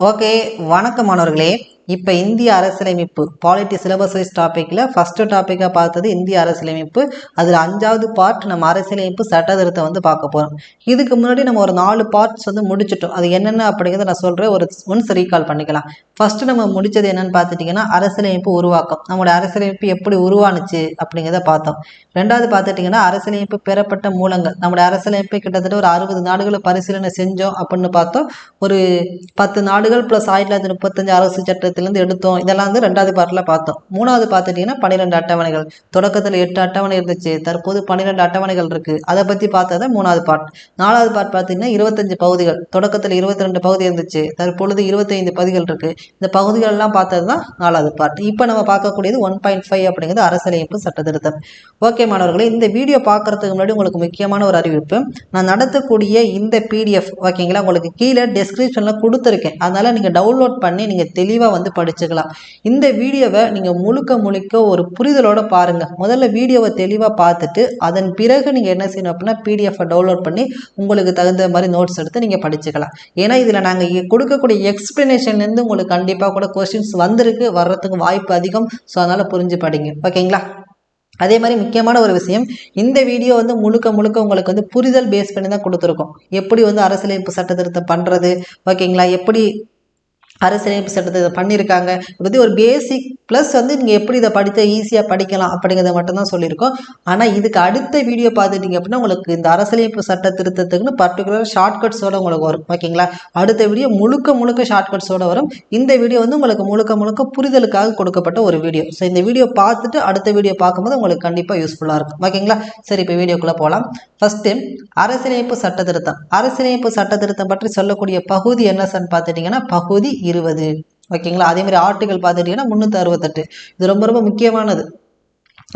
Okay வணக்கம் மாணவர்களே. இப்போ இந்திய அரசியலமைப்பு பாலிட்டி சிலபஸ் டாப்பிக்கில் ஃபஸ்ட்டு டாப்பிக்காக பார்த்தது இந்திய அரசியலமைப்பு. அதில் அஞ்சாவது பார்ட் நம்ம அரசியலமைப்பு சட்டத்திருத்தம் வந்து பார்க்க போகிறோம் இதுக்கு முன்னாடி நம்ம ஒரு நாலு பார்ட்ஸ் வந்து முடிச்சிட்டோம். அது என்னென்ன அப்படிங்கிறத நான் சொல்கிறேன் ஒரு ஒன்ஸ் ரீகால் பண்ணிக்கலாம். ஃபஸ்ட்டு நம்ம முடிச்சது என்னென்னு பார்த்துட்டிங்கன்னா அரசியலமைப்பு உருவாக்கம். நம்மளோட அரசியலமைப்பு எப்படி உருவானுச்சு அப்படிங்கிறத பார்த்தோம். ரெண்டாவது பார்த்துட்டிங்கன்னா அரசியலமைப்பு பெறப்பட்ட மூலங்கள். நம்மளோட அரசியலமைப்பு கிட்டத்தட்ட ஒரு அறுபது நாடுகளை பரிசீலனை செஞ்சோம் அப்படின்னு பார்த்தோம். ஒரு பத்து நாடுகள் ப்ளஸ் ஆயிரத்தி தொள்ளாயிரத்தி முப்பத்தஞ்சு அரசு சட்டத்தை சட்டத்திலேருந்து எடுத்தோம். இதெல்லாம் வந்து ரெண்டாவது பார்ட்டில் பார்த்தோம். மூணாவது பார்த்துட்டிங்கன்னா பன்னிரெண்டு அட்டவணைகள். தொடக்கத்தில் எட்டு அட்டவணை இருந்துச்சு. தற்போது பன்னிரெண்டு அட்டவணைகள் இருக்குது அதை பற்றி பார்த்தது மூணாவது பார்ட். நாலாவது பார்ட் பார்த்தீங்கன்னா இருபத்தஞ்சு பகுதிகள். தொடக்கத்தில் இருபத்தி ரெண்டு பகுதி இருந்துச்சு. தற்பொழுது இருபத்தைந்து பகுதிகள் இருக்குது இந்த பகுதிகள்லாம் பார்த்தது தான் நாலாவது பார்ட். இப்போ நம்ம பார்க்கக்கூடியது ஒன் பாயிண்ட் ஃபைவ் அப்படிங்கிறது அரசியலமைப்பு சட்ட திருத்தம் ஓகே மாணவர்களே இந்த வீடியோ பார்க்கறதுக்கு முன்னாடி உங்களுக்கு முக்கியமான ஒரு அறிவிப்பு. நான் நடத்தக்கூடிய இந்த பிடிஎஃப் ஓகேங்களா உங்களுக்கு கீழே டெஸ்கிரிப்ஷனில் கொடுத்துருக்கேன். அதனால் நீங்கள் டவுன்லோட் பண்ணி நீங்கள் தெளிவாக வந்து படிச்சுக்கலாம். இந்த வீடியோவை நீங்கள் முழுக்க முழுக்க ஒரு புரிதலோட பாருங்கள் முதல்ல வீடியோவை தெளிவாக பார்த்துட்டு அதன் பிறகு நீங்கள் என்ன செய்யணும் அப்படின்னா பிடிஎஃப்பை டவுன்லோட் பண்ணி உங்களுக்கு தகுந்த மாதிரி நோட்ஸ் எடுத்து நீங்கள் படிச்சுக்கலாம். ஏன்னா இதில் நாங்கள் கொடுக்கக்கூடிய எக்ஸ்பிளனேஷன்லேருந்து உங்களுக்கு கண்டிப்பாக கூட கொஸ்டின்ஸ் வந்திருக்கு வர்றதுக்கு வாய்ப்பு அதிகம். ஸோ அதனால் புரிஞ்சு படிங்க ஓகேங்களா? அதே மாதிரி முக்கியமான ஒரு விஷயம் இந்த வீடியோ வந்து முழுக்க முழுக்க உங்களுக்கு வந்து புரிதல் பேஸ் பண்ணி தான் கொடுத்துருக்கோம். எப்படி வந்து அரசியலமைப்பு சட்டத்திருத்தம் பண்ணுறது ஓகேங்களா? எப்படி அரசியலமைப்பு சட்டத்தை இதை பண்ணியிருக்காங்க இதை பற்றி ஒரு பேசிக் ப்ளஸ் வந்து நீங்கள் எப்படி இதை படித்த ஈஸியாக படிக்கலாம் அப்படிங்கிறத மட்டும்தான் சொல்லியிருக்கோம். ஆனால் இதுக்கு அடுத்த வீடியோ பார்த்துட்டிங்க அப்படின்னா உங்களுக்கு இந்த அரசியலமைப்பு சட்ட திருத்தத்துக்குன்னு பர்டிகுலர் ஷார்ட்கட்ஸோடு உங்களுக்கு வரும். ஓகேங்களா அடுத்த வீடியோ முழுக்க முழுக்க ஷார்ட்கட்ஸோடு வரும். இந்த வீடியோ வந்து உங்களுக்கு முழுக்க முழுக்க புரிதலுக்காக கொடுக்கப்பட்ட ஒரு வீடியோ ஸோ இந்த வீடியோ பார்த்துட்டு அடுத்த வீடியோ பார்க்கும்போது உங்களுக்கு கண்டிப்பாக யூஸ்ஃபுல்லாக இருக்கும். ஓகேங்களா சரி இப்போ வீடியோக்குள்ளே போகலாம் ஃபஸ்ட்டு அரசியலமைப்பு சட்ட திருத்தம். அரசியலமைப்பு சட்ட திருத்தம் பற்றி சொல்லக்கூடிய பகுதி என்ன பார்த்துட்டிங்கன்னா பகுதி இருபது. ஓகேங்களா? அதே மாதிரி ஆர்டிகல் பார்த்துட்டிங்கன்னா முந்நூற்றி அறுபத்தெட்டு இது ரொம்ப ரொம்ப முக்கியமானது.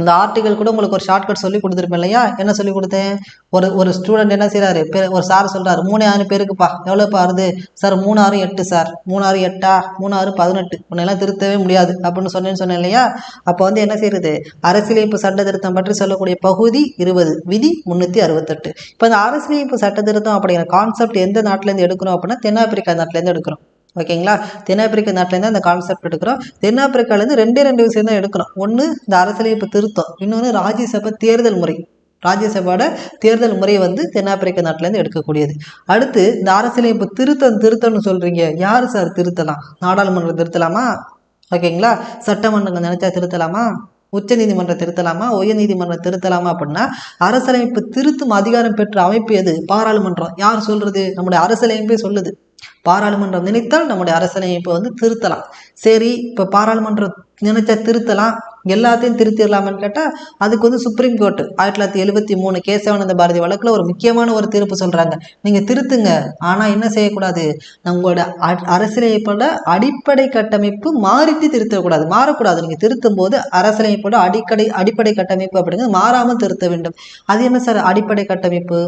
இந்த ஆர்டிகல் கூட உங்களுக்கு ஒரு ஷார்ட்கட் சொல்லி கொடுத்துருப்பேன் இல்லையா? என்ன சொல்லி கொடுத்தேன்? ஒரு ஒரு ஸ்டூடெண்ட் என்ன செய்கிறாரு ஒரு சார் சொல்கிறாரு மூணு ஆறு பேருக்குப்பா. எவ்வளோப்பா வருது? சார் மூணு ஆறு எட்டு சார் மூணு ஆறு எட்டா? மூணு ஆறு பதினெட்டு. உன்னெல்லாம் திருத்தவே முடியாது. அப்படின்னு சொன்னேன்னு சொன்னேன் இல்லையா? அப்போ வந்து என்ன செய்யுது அரசியலமைப்பு சட்ட திருத்தம் பற்றி சொல்லக்கூடிய பகுதி இருபது விதி முந்நூற்றி அறுபத்தெட்டு இப்போ இந்த அரசியலமைப்பு சட்ட திருத்தம் அப்படிங்கிற கான்செப்ட் எந்த நாட்டிலேருந்து எடுக்கிறோம் அப்படின்னா தென்னாப்பிரிக்கா நாட்டிலேருந்து எடுக்கிறோம். ஓகேங்களா? தென்னாப்பிரிக்க நாட்டிலேருந்து அந்த கான்செப்ட் எடுக்கிறோம். தென்னாப்பிரிக்காலேருந்து ரெண்டே ரெண்டு விஷயம் தான் எடுக்கிறோம் ஒன்று இந்த அரசியலமைப்பு திருத்தம். இன்னொன்று ராஜ்யசபா தேர்தல் முறை. ராஜ்யசபாவோட தேர்தல் முறையை வந்து தென்னாப்பிரிக்க நாட்டிலேருந்து எடுக்கக்கூடியது. அடுத்து இந்த அரசியலமைப்பு திருத்தம் திருத்தம்னு சொல்கிறீங்க யார் சார் திருத்தலாம்? நாடாளுமன்றம் திருத்தலாமா? ஓகேங்களா? சட்டமன்றங்கள் நினைச்சா திருத்தலாமா? உச்ச நீதிமன்றம் திருத்தலாமா? உயர் நீதிமன்றம் திருத்தலாமா அப்படின்னா அரசியலமைப்பு திருத்தும் அதிகாரம் பெற்ற அமைப்பு எது? பாராளுமன்றம். யார் சொல்றது? நம்முடைய அரசியலமைப்பே சொல்லுது. பாராளுமன்றம் நினைத்தால் நம்முடைய அரசியலமைப்பை வந்து திருத்தலாம். சரி இப்போ பாராளுமன்றம் நினைச்சா திருத்தலாம். எல்லாத்தையும் திருத்திடலாமான்னு கேட்டால் அதுக்கு வந்து சுப்ரீம் கோர்ட் ஆயிரத்தி தொள்ளாயிரத்தி எழுபத்தி மூணு கேசவானந்த பாரதி வழக்கில் ஒரு முக்கியமான ஒரு தீர்ப்பு சொல்கிறாங்க நீங்கள் திருத்துங்க. ஆனால் என்ன செய்யக்கூடாது? நம்மளோட அரசியலமைப்போட அடிப்படை கட்டமைப்பு மாறிட்டு திருத்தக்கூடாது. மாறக்கூடாது. நீங்கள் திருத்தும் போது அரசியலமைப்போட அடிக்கடை அடிப்படை கட்டமைப்பு அப்படிங்கிறது மாறாமல் திருத்த வேண்டும். அது என்ன சார் அடிப்படை கட்டமைப்பு?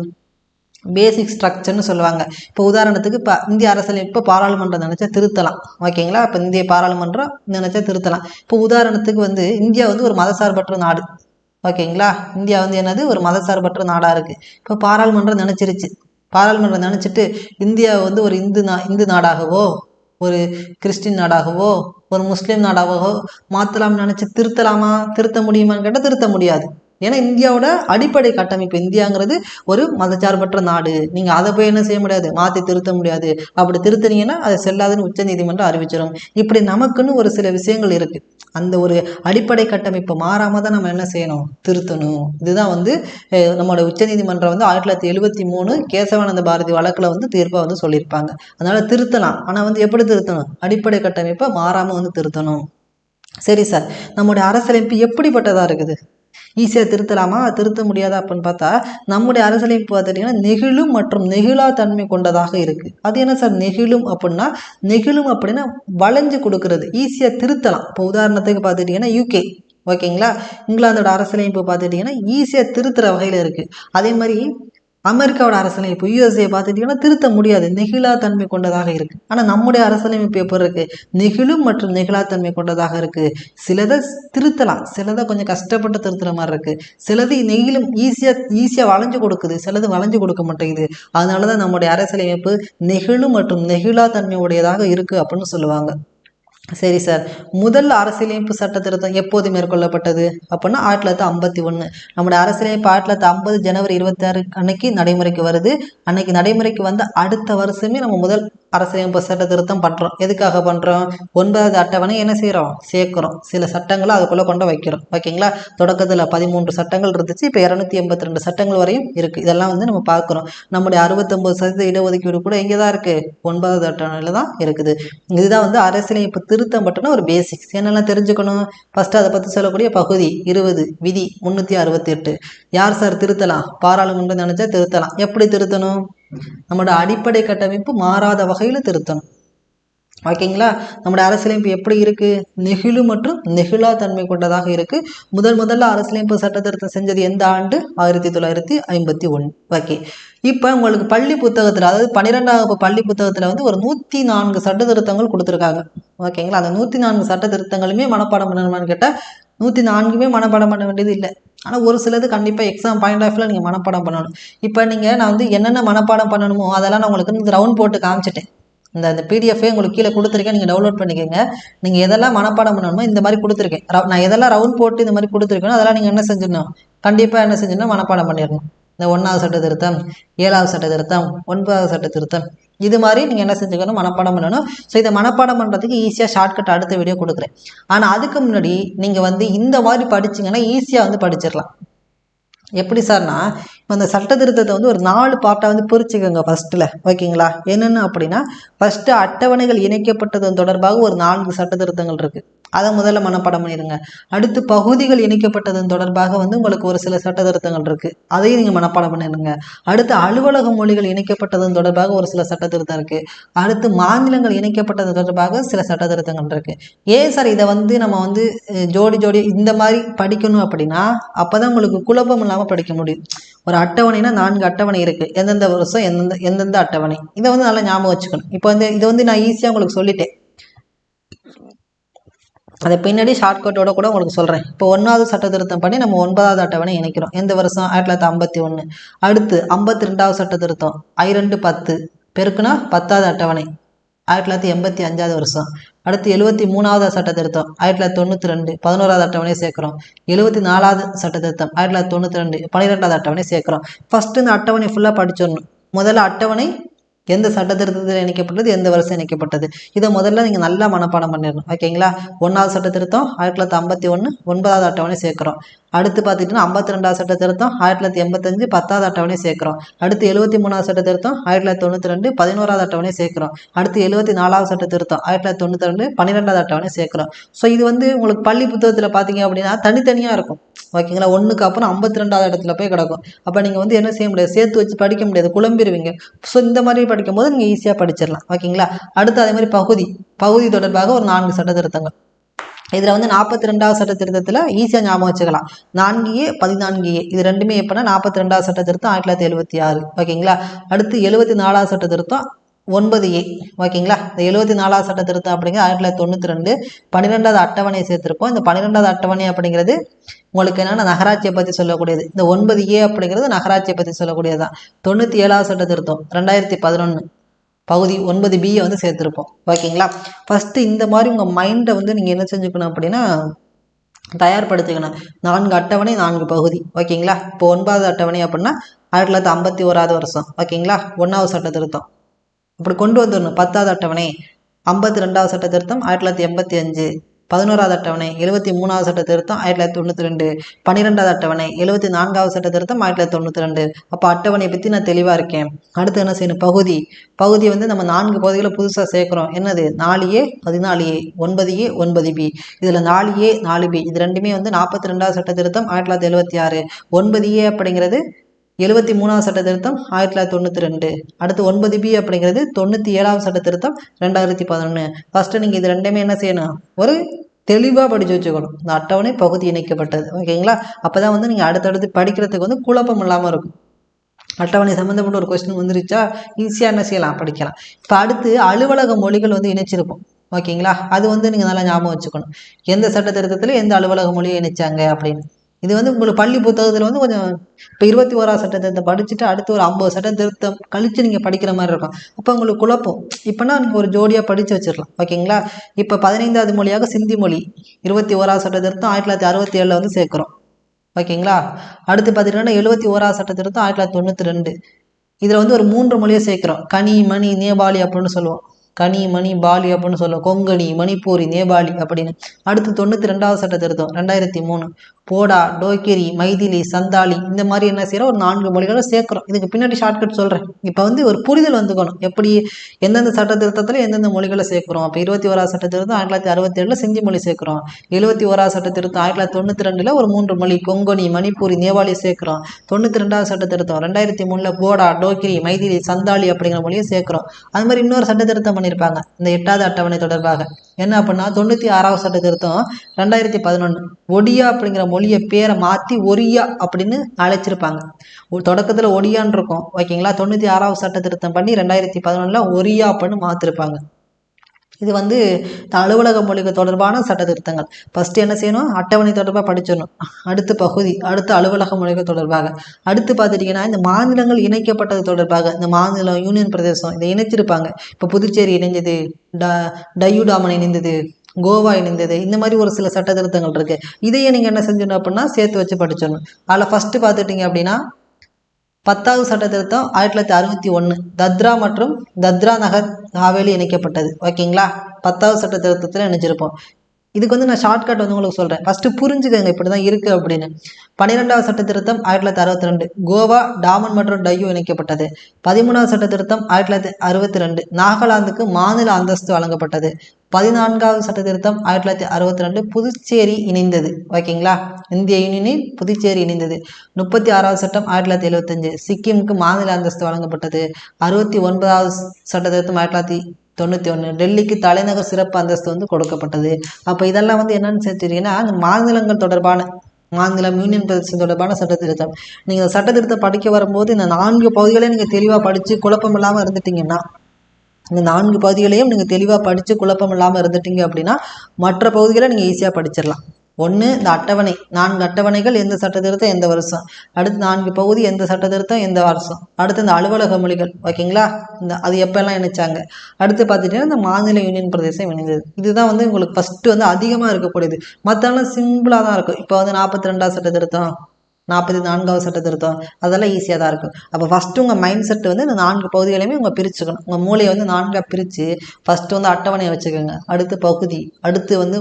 பேசிக் ஸ்ட்ரக்சர்னு சொல்லுவாங்க. இப்போ உதாரணத்துக்கு இப்போ இந்திய அரசியலமைப்பு பாராளுமன்றம் நினச்சா திருத்தலாம். ஓகேங்களா இப்போ இந்திய பாராளுமன்றம் நினச்சா திருத்தலாம். இப்போ உதாரணத்துக்கு வந்து இந்தியா வந்து ஒரு மதசார்பற்ற நாடு. ஓகேங்களா இந்தியா வந்து என்னது? ஒரு மதசார்பற்ற நாடாக இருக்குது இப்போ பாராளுமன்றம் நினச்சிருச்சு. பாராளுமன்றம் நினச்சிட்டு இந்தியா வந்து ஒரு இந்து நா இந்து நாடாகவோ ஒரு கிறிஸ்டின் நாடாகவோ ஒரு முஸ்லீம் நாடாகவோ மாற்றலாம்னு நினச்சி திருத்தலாமா? திருத்த முடியுமான்னு கேட்டால் திருத்த முடியாது. ஏன்னா இந்தியாவோட அடிப்படை கட்டமைப்பு இந்தியாங்கிறது ஒரு மதச்சார்பற்ற நாடு. நீங்கள் அதை போய் என்ன செய்ய முடியாது? மாற்றி திருத்த முடியாது. அப்படி திருத்தினீங்கன்னா அதை செல்லாதுன்னு உச்ச நீதிமன்றம் அறிவிச்சிடும் இப்படி நமக்குன்னு ஒரு சில விஷயங்கள் இருக்குது அந்த ஒரு அடிப்படை கட்டமைப்பு மாறாமல் தான் நம்ம என்ன செய்யணும்? திருத்தணும். இதுதான் வந்து நம்மளோட உச்சநீதிமன்றம் வந்து ஆயிரத்தி தொள்ளாயிரத்தி எழுபத்தி மூணு கேசவானந்த பாரதி வழக்கில் வந்து தீர்ப்பாக வந்து சொல்லியிருப்பாங்க. அதனால் திருத்தலாம். ஆனால் வந்து எப்படி திருத்தணும்? அடிப்படை கட்டமைப்பை மாறாமல் வந்து திருத்தணும். சரி சார். நம்முடைய அரசியலமைப்பு எப்படிப்பட்டதாக இருக்குது? ஈஸியாக திருத்தலாமா? திருத்த முடியாதா அப்படின்னு பார்த்தா நம்முடைய அரசியலமைப்பு பார்த்துட்டிங்கன்னா நெகிழும் மற்றும் நெகிழா தன்மை கொண்டதாக இருக்குது அது என்ன சார்? நெகிழும் அப்படின்னா நெகிழும் அப்படின்னா வளைஞ்சு கொடுக்கறது. ஈஸியாக திருத்தலாம். இப்போ உதாரணத்துக்கு பார்த்துட்டிங்கன்னா யூகே ஓகேங்களா? இங்கிலாந்தோட அரசியலமைப்பு பார்த்துட்டிங்கன்னா ஈஸியாக திருத்துற வகையில் இருக்குது அதே மாதிரி அமெரிக்காவோட அரசியலமைப்பு யூஎஸ்ஏ பார்த்துட்டீங்கன்னா திருத்த முடியாது. நெகிழாத்தன்மை கொண்டதாக இருக்குது ஆனால் நம்முடைய அரசியலமைப்பு எப்படி இருக்குது நெகிழும் மற்றும் நெகிழாத்தன்மை கொண்டதாக இருக்குது சிலதை திருத்தலாம். சிலதை கொஞ்சம் கஷ்டப்பட்டு திருத்துற மாதிரி இருக்குது சிலது நெகிழும் ஈஸியாக ஈஸியாக வளைஞ்சு கொடுக்குது. சிலது வளைஞ்சு கொடுக்க மாட்டேங்குது. அதனால தான் நம்முடைய அரசியலமைப்பு நெகிழும் மற்றும் நெகிழாத்தன்மை உடையதாக இருக்கு அப்படின்னு சொல்லுவாங்க. சரி சார். முதல் அரசியலமைப்பு சட்ட திருத்தம் எப்போது மேற்கொள்ளப்பட்டது? அப்படின்னா ஆயிரத்தி தொள்ளாயிரத்தி ஐம்பத்தி ஒன்று நம்முடைய அரசியலமைப்பு ஆயிரத்தி தொள்ளாயிரத்தி ஐம்பது ஜனவரி இருபத்தாறு அன்னைக்கு நடைமுறைக்கு வருது. அன்னைக்கு நடைமுறைக்கு வந்த அடுத்த வருஷமே நம்ம முதல் அரசியலமைப்பு சட்ட திருத்தம் பண்ணுறோம் எதுக்காக பண்ணுறோம் ஒன்பதாவது அட்டவணை என்ன செய்கிறோம் சேர்க்குறோம். சில சட்டங்களை அதுக்குள்ளே கொண்டு வைக்கிறோம். ஓகேங்களா? தொடக்கத்தில் பதிமூன்று சட்டங்கள் இருந்துச்சு. இப்போ இரநூத்தி எண்பத்தி ரெண்டு சட்டங்கள் வரையும் இருக்குது இதெல்லாம் வந்து நம்ம பார்க்குறோம் நம்முடைய அறுபத்தொம்பது சதவீத இடஒதுக்கீடு கூட எங்கே தான் இருக்குது ஒன்பதாவது அட்டவணையில் தான் இருக்குது. இதுதான் வந்து அரசியலமைப்பு திருத்தம் பற்றின ஒரு பேசிக்ஸ் என்னெல்லாம் தெரிஞ்சுக்கணும்? ஃபஸ்ட்டு அதை பற்றி சொல்லக்கூடிய பகுதி இருபது விதி முந்நூற்றி அறுபத்தி எட்டு யார் சார் திருத்தலாம்? பாராளுமன்றம் நினச்சா திருத்தலாம். எப்படி திருத்தணும்? நம்மளோட அடிப்படை கட்டமைப்பு மாறாத வகையில் திருத்தணும். ஓகேங்களா? நம்மளோட அரசியலமைப்பு எப்படி இருக்கு? நெகிழு மற்றும் நெகிழா தன்மை கொண்டதாக இருக்கு. முதல் முதல்ல அரசியலமைப்பு சட்ட திருத்தம் செஞ்சது எந்த ஆண்டு? ஆயிரத்தி தொள்ளாயிரத்தி ஐம்பத்தி ஒன்று ஓகே. இப்போ உங்களுக்கு பள்ளி புத்தகத்தில் அதாவது பன்னிரெண்டாவது பள்ளி புத்தகத்தில் வந்து ஒரு நூற்றி நான்கு சட்ட திருத்தங்கள் கொடுத்துருக்காங்க. ஓகேங்களா? அந்த நூற்றி நான்கு சட்ட திருத்தங்களுமே மனப்பாடம் பண்ணணுமான்னு கேட்டால் நூற்றி நான்குமே மனப்பாடம் பண்ண வேண்டியது இல்லை. ஆனால் ஒரு சிலது கண்டிப்பாக எக்ஸாம் பாயிண்ட் ஆஃப்ல நீங்கள் மனப்பாடம் பண்ணணும். இப்போ நீங்கள் நான் வந்து என்னென்ன மனப்பாடம் பண்ணணுமோ அதெல்லாம் நான் உங்களுக்கு ரவுண்ட் போட்டு காமிச்சிட்டேன். இந்த இந்த பிடிஎஃபே உங்களுக்கு கீழே கொடுத்துருக்கேன். நீங்கள் டவுன்லோட் பண்ணிக்கோங்க. நீங்கள் எதெல்லாம் மனப்பாடம் பண்ணணுமோ இந்த மாதிரி கொடுத்துருக்கேன். நான் எதெல்லாம் ரவுண்ட் போட்டு இந்த மாதிரி கொடுத்துருக்கேனோ அதெல்லாம் நீங்கள் என்ன செஞ்சிடணும்? கண்டிப்பாக என்ன செஞ்சிடணும்? மனப்பாடம் பண்ணிடணும். இந்த ஒன்றாவது சட்ட திருத்தம் ஏழாவது சட்ட திருத்தம் ஒன்பதாவது சட்ட திருத்தம். இது மாதிரி நீங்கள் என்ன செஞ்சுக்கணும்? மனப்பாடம் பண்ணணும். ஸோ இதை மனப்பாடம் பண்ணுறதுக்கு ஈஸியாக ஷார்ட்கட் அடுத்த வீடியோ கொடுக்குறேன். ஆனால் அதுக்கு முன்னாடி நீங்கள் வந்து இந்த மாதிரி படிச்சீங்கன்னா ஈஸியாக வந்து படிச்சிடலாம். எப்படி சார்னா இப்போ அந்த சட்ட திருத்தத்தை வந்து ஒரு நாலு பார்ட்டாக வந்து பிரிச்சுக்கோங்க ஃபஸ்ட்டில் ஓகேங்களா? என்னென்னு அப்படின்னா ஃபஸ்ட்டு அட்டவணைகள் இணைக்கப்பட்டதன் தொடர்பாக ஒரு நான்கு சட்ட திருத்தங்கள் இருக்குது அதை முதல்ல மனப்பாடம் பண்ணிடுங்க. அடுத்து பகுதிகள் இணைக்கப்பட்டதன் தொடர்பாக வந்து உங்களுக்கு ஒரு சில சட்ட திருத்தங்கள் இருக்குது அதையும் நீங்கள் மனப்பாடம் பண்ணிடுங்க. அடுத்து அலுவலக மொழிகள் இணைக்கப்பட்டதன் தொடர்பாக ஒரு சில சட்ட திருத்தம் இருக்குது அடுத்து மாநிலங்கள் இணைக்கப்பட்டது தொடர்பாக சில சட்ட திருத்தங்கள் இருக்குது ஏன் சார் இதை வந்து நம்ம வந்து ஜோடி ஜோடி இந்த மாதிரி படிக்கணும் அப்படின்னா அப்போ தான் உங்களுக்கு குழப்பம் இல்லாமல் படிக்க முடியும். ஒரு அட்டவணைனா நான்கு அட்டவணை இருக்குது எந்தெந்த வருஷம் எந்தெந்த எந்தெந்த அட்டவணை. இதை வந்து நல்லா ஞாபகம் வச்சுக்கணும். இப்போ வந்து இதை வந்து நான் ஈஸியாக உங்களுக்கு சொல்லிட்டேன். அதை பின்னாடி ஷார்ட்கட்டோட கூட உங்களுக்கு சொல்கிறேன் இப்போ ஒன்றாவது சட்ட திருத்தம் பண்ணி நம்ம ஒன்பதாவது அட்டவணை இணைக்கிறோம். எந்த வருஷம்? ஆயிரத்தி தொள்ளாயிரத்தி ஐம்பத்தி ஒன்று அடுத்து ஐம்பத்தி ரெண்டாவது சட்ட திருத்தம். ஐ ரெண்டு பத்து. பெருக்குனா பத்தாவது அட்டவணை. ஆயிரத்தி தொள்ளாயிரத்தி எண்பத்தி அஞ்சாவது வருஷம். அடுத்து எழுபத்தி மூணாவது சட்ட திருத்தம் ஆயிரத்தி தொள்ளாயிரத்தி தொண்ணூற்றி ரெண்டு பதினோராவது அட்டவணையை சேர்க்குறோம். எழுபத்தி நாலாவது சட்ட திருத்தம் ஆயிரத்தி தொள்ளாயிரத்தி தொண்ணூற்றி ரெண்டு பன்னிரெண்டாவது அட்டவணை சேர்க்குறோம். ஃபஸ்ட்டு இந்த அட்டவணை ஃபுல்லாக படிச்சிடணும். முதல்ல அட்டவணை எந்த சட்ட திருத்தத்தில் இணைக்கப்பட்டது எந்த வருஷம் இணைக்கப்பட்டது இதை முதல்ல நீங்கள் நல்லா மனப்பாடம் பண்ணிடணும். ஓகேங்களா ஒன்றாவது சட்ட திருத்தம் ஆயிரத்தி தொள்ளாயிரத்தி ஐம்பத்தி ஒன்று ஒன்பதாவது அட்டவணை சேர்க்குறோம். அடுத்து பார்த்துக்கிட்டிங்கன்னா ஐம்பத்தி ரெண்டாவது சட்ட திருத்தம் ஆயிரத்தி தொள்ளாயிரத்தி எண்பத்தஞ்சு பத்தாவது அட்டவணையை சேர்க்குறோம். அடுத்து எழுபத்தி மூணாவது சட்ட திருத்தம் ஆயிரத்தி தொள்ளாயிரத்தி தொண்ணூற்றி ரெண்டு பதினோராவது அட்டவணையை சேர்க்குறோம். அடுத்து எழுபத்தி நாலாவது சட்ட திருத்தம் ஆயிரத்தி தொள்ளாயிரத்தி தொண்ணூற்றி ரெண்டு பன்னிரெண்டாவது அட்டவணையை சேர்க்குறோம். ஸோ இது வந்து உங்களுக்கு பள்ளி புத்தகத்தில் பார்த்தீங்க அப்படின்னா தனித்தனியாக இருக்கும். ஓகேங்களா ஒன்றுக்கு அப்புறம் ஐம்பத்தி ரெண்டாவது இடத்துல போய் கிடக்கும். அப்போ நீங்கள் வந்து என்ன செய்ய முடியாது? சேர்த்து வச்சு படிக்க முடியாது. குழம்பிடுவீங்க ஸோ இந்த மாதிரி படிக்கும்போது நீங்கள் ஈஸியாக படிச்சிடலாம். ஓகேங்களா அடுத்து அதே மாதிரி பகுதி. பகுதி தொடர்பாக ஒரு நான்கு சட்ட திருத்தங்கள். இதில் வந்து நாற்பத்தி ரெண்டாவது சட்ட திருத்தத்தில் ஈஸியாக ஞாபகம் வச்சுக்கலாம். நான்கு ஏ பதினான்கு ஏ. இது ரெண்டுமே எப்போனா நாற்பத்தி ரெண்டாவது சட்ட திருத்தம் ஆயிரத்தி தொள்ளாயிரத்தி எழுபத்தி ஆறு. ஓகேங்களா? அடுத்து எழுபத்தி நாலாவது சட்ட திருத்தம் ஒன்பது ஏ. ஓகேங்களா? இந்த எழுபத்தி நாலாவது சட்ட திருத்தம் அப்படிங்கிறது ஆயிரத்தி தொள்ளாயிரத்தி தொண்ணூற்றி ரெண்டு பன்னிரெண்டாவது அட்டவணையை சேர்த்திருப்போம். இந்த பன்னிரெண்டாவது அட்டவணை அப்படிங்கிறது உங்களுக்கு என்னென்னா நகராட்சியை பற்றி சொல்லக்கூடியது. இந்த ஒன்பது ஏ அப்படிங்கிறது நகராட்சியை பற்றி சொல்லக்கூடியது தான் தொண்ணூற்றி ஏழாவது சட்ட திருத்தம் ரெண்டாயிரத்தி பதினொன்று பகுதி ஒன்பது பியை வந்து சேர்த்துருப்போம். ஓகேங்களா? ஃபஸ்ட்டு இந்த மாதிரி உங்கள் மைண்டை வந்து நீங்கள் என்ன செஞ்சுக்கணும் அப்படின்னா தயார்படுத்திக்கணும். நான்கு அட்டவணை நான்கு பகுதி. ஓகேங்களா? இப்போ ஒன்பதாவது அட்டவணை அப்படின்னா ஆயிரத்தி தொள்ளாயிரத்தி ஐம்பத்தி ஓராவது வருஷம். ஓகேங்களா? ஒன்றாவது சட்ட திருத்தம். அப்படி கொண்டு வந்துடணும். பத்தாவது அட்டவணை. ஐம்பத்தி ரெண்டாவது சட்ட திருத்தம் ஆயிரத்தி தொள்ளாயிரத்தி எண்பத்தி அஞ்சு. பதினோராவது அட்டவணை எழுபத்தி மூணாவது சட்ட திருத்தம் ஆயிரத்தி தொள்ளாயிரத்தி தொண்ணூற்றி ரெண்டு. பன்னிரெண்டாவது அட்டவணை எழுபத்தி நான்காவது சட்ட திருத்தம் ஆயிரத்தி தொள்ளாயிரத்தி தொண்ணூற்றி ரெண்டு. அப்போ அட்டவணையை பற்றி நான் தெளிவாக இருக்கேன். அடுத்து என்ன செய்யணும்? பகுதி. பகுதி வந்து நம்ம நான்கு பகுதிகளை புதுசாக சேர்க்குறோம். என்னது? நாலு ஏ பதினாலு ஏ ஒன்பது ஏ ஒன்பது பி இதில் நாலு ஏ நாலு பி இது ரெண்டுமே வந்து நாற்பத்தி ரெண்டாவது சட்ட திருத்தம் ஆயிரத்தி தொள்ளாயிரத்தி எழுபத்தி ஆறு. ஒன்பது ஏ அப்படிங்கிறது எழுபத்தி மூணாவது சட்ட திருத்தம் ஆயிரத்தி தொள்ளாயிரத்தி தொண்ணூற்றி ரெண்டு. அடுத்து ஒன்பது பி அப்படிங்கிறது தொண்ணூற்றி ஏழாவது சட்ட திருத்தம் ரெண்டாயிரத்தி பதினொன்று ஃபஸ்ட்டு நீங்கள் இது ரெண்டுமே என்ன செய்யணும்? ஒரு தெளிவாக படித்து வச்சுக்கணும். இந்த அட்டவணை பகுதி இணைக்கப்பட்டது. ஓகேங்களா? அப்போ தான் வந்து நீங்கள் அடுத்தடுத்து படிக்கிறதுக்கு வந்து குழப்பம் இல்லாமல் இருக்கும். அட்டவணை சம்மந்தப்பட்ட ஒரு கொஸ்டின் வந்துருச்சா? ஈஸியாக என்ன செய்யலாம்? படிக்கலாம். இப்போ அடுத்து அலுவலக மொழிகள் வந்து இணைச்சிருப்போம் ஓகேங்களா? அது வந்து நீங்கள் நல்லா ஞாபகம் வச்சுக்கணும். எந்த சட்ட திருத்தத்தில் எந்த அலுவலக மொழியை இணைச்சாங்க அப்படின்னு. இது வந்து உங்களுக்கு பள்ளி புத்தகத்தில் வந்து கொஞ்சம் இப்போ இருபத்தி ஓராம் சட்ட திருத்தம் படிச்சுட்டு அடுத்து ஒரு ஐம்பது சட்ட திருத்தம் கழித்து நீங்கள் படிக்கிற மாதிரி இருக்கும். அப்போ உங்களுக்கு குழப்பம். இப்போனா நீங்கள் ஒரு ஜோடியாக படித்து வச்சிடலாம். ஓகேங்களா? இப்போ பதினைந்தாவது மொழியாக சிந்தி மொழி. இருபத்தி ஓராம் சட்ட திருத்தம் ஆயிரத்தி தொள்ளாயிரத்தி அறுபத்தி ஏழில் வந்து சேர்க்குறோம். ஓகேங்களா? அடுத்து பார்த்தீங்கன்னா எழுபத்தி ஓராவது சட்ட திருத்தம் ஆயிரத்தி தொள்ளாயிரத்தி தொண்ணூற்றி ரெண்டு. இதில் வந்து ஒரு மூன்று மொழியை சேர்க்குறோம். கனி மணி நேபாளி அப்படின்னு சொல்லுவோம். கனி மணி பாலி அப்படின்னு சொல்ல கொங்கணி மணிப்பூரி நேபாளி அப்படின்னு. அடுத்து தொண்ணூற்றி ரெண்டாவது சட்ட திருத்தம் ரெண்டாயிரத்தி மூணு. போடா டோக்கிரி மைதிலி சந்தாலி இந்த மாதிரி என்ன செய்கிறோம் ஒரு நான்கு மொழிகளை சேர்க்குறோம். இதுக்கு பின்னாடி ஷார்ட்கட் சொல்கிறேன் இப்போ வந்து ஒரு புரிதல் வந்துக்கணும். எப்படி எந்தெந்த சட்ட திருத்தத்தில் எந்தெந்த மொழிகளை சேர்க்குறோம்? அப்போ இருபத்தி ஓராவது சட்ட திருத்தம் ஆயிரத்தி தொள்ளாயிரத்தி அறுபத்தி ஏழில் செஞ்சி மொழி சேர்க்குறோம். எழுபத்தி ஓராவது சட்ட திருத்தம் ஆயிரத்தி தொள்ளாயிரத்தி தொண்ணூற்றி ரெண்டில் ஒரு மூன்று மொழி கொங்கணி மணிப்பூரி நேபாளி சேர்க்குறோம். தொண்ணூற்றி ரெண்டாவது சட்ட திருத்தம் ரெண்டாயிரத்தி மூணில் போடா டோக்கிரி மைதிலி சந்தாலி அப்படிங்கிற மொழியை சேர்க்குறோம். அது மாதிரி இன்னொரு சட்ட திருத்தம் பண்ணியிருப்பாங்க இந்த எட்டாவது அட்டவணை தொடர்பாக. என்ன அப்படின்னா தொண்ணூற்றி ஆறாவது சட்ட திருத்தம் ரெண்டாயிரத்தி பதினொன்று ஒடியா அப்படிங்கிற மொழியை பேரை மாற்றி ஒரியா அப்படின்னு அழைச்சிருப்பாங்க. ஒரு தொடக்கத்தில் ஒடியான்னு இருக்கும் ஓகேங்களா? தொண்ணூற்றி ஆறாவது சட்ட திருத்தம் பண்ணி ரெண்டாயிரத்தி பதினொன்றில் ஒரியா அப்படின்னு மாற்றிருப்பாங்க இது வந்து அலுவலக மொழிகள் தொடர்பான சட்ட திருத்தங்கள் ஃபஸ்ட்டு என்ன செய்யணும்? அட்டவணை தொடர்பாக படிச்சிடணும். அடுத்து பகுதி அடுத்து அலுவலக மொழிகள் தொடர்பாக. அடுத்து பார்த்துட்டிங்கன்னா இந்த மாநிலங்கள் இணைக்கப்பட்டது தொடர்பாக. இந்த மாநிலம் யூனியன் பிரதேசம் இதை இணைச்சிருப்பாங்க. இப்போ புதுச்சேரி இணைஞ்சது ட டையூடாமன் இணைந்தது கோவா இணைந்தது இந்த மாதிரி ஒரு சில சட்ட திருத்தங்கள் இருக்குது இதையே நீங்கள் என்ன செஞ்சிடணும் அப்படின்னா சேர்த்து வச்சு படிச்சிடணும். அதில் ஃபஸ்ட்டு பார்த்துட்டிங்க அப்படின்னா பத்தாவது சட்ட திருத்தம் ஆயிரத்தி தொள்ளாயிரத்தி அறுபத்தி ஒன்று தத்ரா மற்றும் தத்ரா நகர் ஹாவேலி இணைக்கப்பட்டது. ஓகேங்களா? பத்தாவது சட்ட திருத்தத்தில் இணைஞ்சிருப்போம். இதுக்கு வந்து நான் ஷார்ட்கட் வந்து உங்களுக்கு சொல்கிறேன் ஃபஸ்ட்டு புரிஞ்சுக்கங்க இப்படி தான் இருக்குது அப்படின்னு. பன்னிரெண்டாவது சட்ட திருத்தம் ஆயிரத்தி தொள்ளாயிரத்தி அறுபத்தி ரெண்டு. கோவா டாமன் மற்றும் டையூ இணைக்கப்பட்டது. பதிமூணாவது சட்ட திருத்தம் ஆயிரத்தி தொள்ளாயிரத்தி அறுபத்தி ரெண்டு. நாகாலாந்துக்கு மாநில அந்தஸ்து வழங்கப்பட்டது. பதினான்காவது சட்ட திருத்தம் ஆயிரத்தி தொள்ளாயிரத்தி அறுபத்தி ரெண்டு. புதுச்சேரி இணைந்தது. ஓகேங்களா? இந்திய யூனியனில் புதுச்சேரி இணைந்தது. முப்பத்தி ஆறாவது சட்டம் ஆயிரத்தி தொள்ளாயிரத்தி எழுபத்தஞ்சு சிக்கிமுக்கு மாநில அந்தஸ்து வழங்கப்பட்டது. அறுபத்தி ஒன்பதாவது சட்ட திருத்தம் ஆயிரத்தி தொள்ளாயிரத்தி தொண்ணூற்றி ஒன்று டெல்லிக்கு தலைநகர் சிறப்பு அந்தஸ்து வந்து கொடுக்கப்பட்டது. அப்போ இதெல்லாம் வந்து என்னென்னு சேர்த்துட்டீங்கன்னா அந்த மாநிலங்கள் தொடர்பான மாநிலம் யூனியன் பிரதேசம் தொடர்பான சட்ட திருத்தம் நீங்கள் சட்ட திருத்தம் படிக்க வரும்போது இந்த நான்கு பகுதிகளையும் நீங்கள் தெளிவாக படித்து குழப்பம் இல்லாமல் இருந்துட்டீங்கன்னா இந்த நான்கு பகுதிகளையும் நீங்கள் தெளிவாக படித்து குழப்பம் இல்லாமல் இருந்துட்டீங்க அப்படின்னா மற்ற பகுதிகளை நீங்கள் ஈஸியாக படிச்சிடலாம். ஒன்று இந்த அட்டவணை நான்கு அட்டவணைகள் எந்த சட்ட திருத்தம் எந்த வருஷம். அடுத்து நான்கு பகுதி எந்த சட்ட திருத்தம் எந்த வருஷம். அடுத்து இந்த அலுவலக மொழிகள் ஓகேங்களா? இந்த அது எப்போல்லாம் இணைச்சாங்க? அடுத்து பார்த்துட்டீங்கன்னா இந்த மாநில யூனியன் பிரதேசம் இணைந்தது. இதுதான் வந்து உங்களுக்கு ஃபஸ்ட்டு வந்து அதிகமாக இருக்கக்கூடியது. மற்றெல்லாம் சிம்பிளாக தான் இருக்கும். இப்போ வந்து நாற்பத்தி ரெண்டாவது சட்ட திருத்தம் நாற்பத்தி நான்காவது சட்ட திருத்தம் அதெல்லாம் ஈஸியாக தான் இருக்கும். அப்போ ஃபஸ்ட்டு உங்கள் மைண்ட் செட் வந்து இந்த நான்கு பகுதிகளையுமே உங்கள் பிரிச்சுக்கணும். உங்கள் மூளையை வந்து நான்காக பிரித்து ஃபஸ்ட்டு வந்து அட்டவணையை வச்சுக்கோங்க. அடுத்து பகுதி அடுத்து வந்து